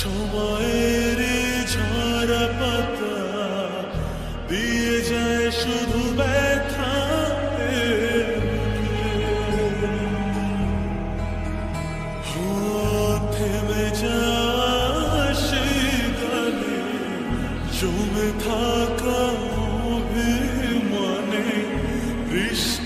সময়ের ঝরা পাতা দিয়ে যায় শুধু ব্যথা থেমে যায় সেই গানে জমে থাকা মনে বৃষ্টি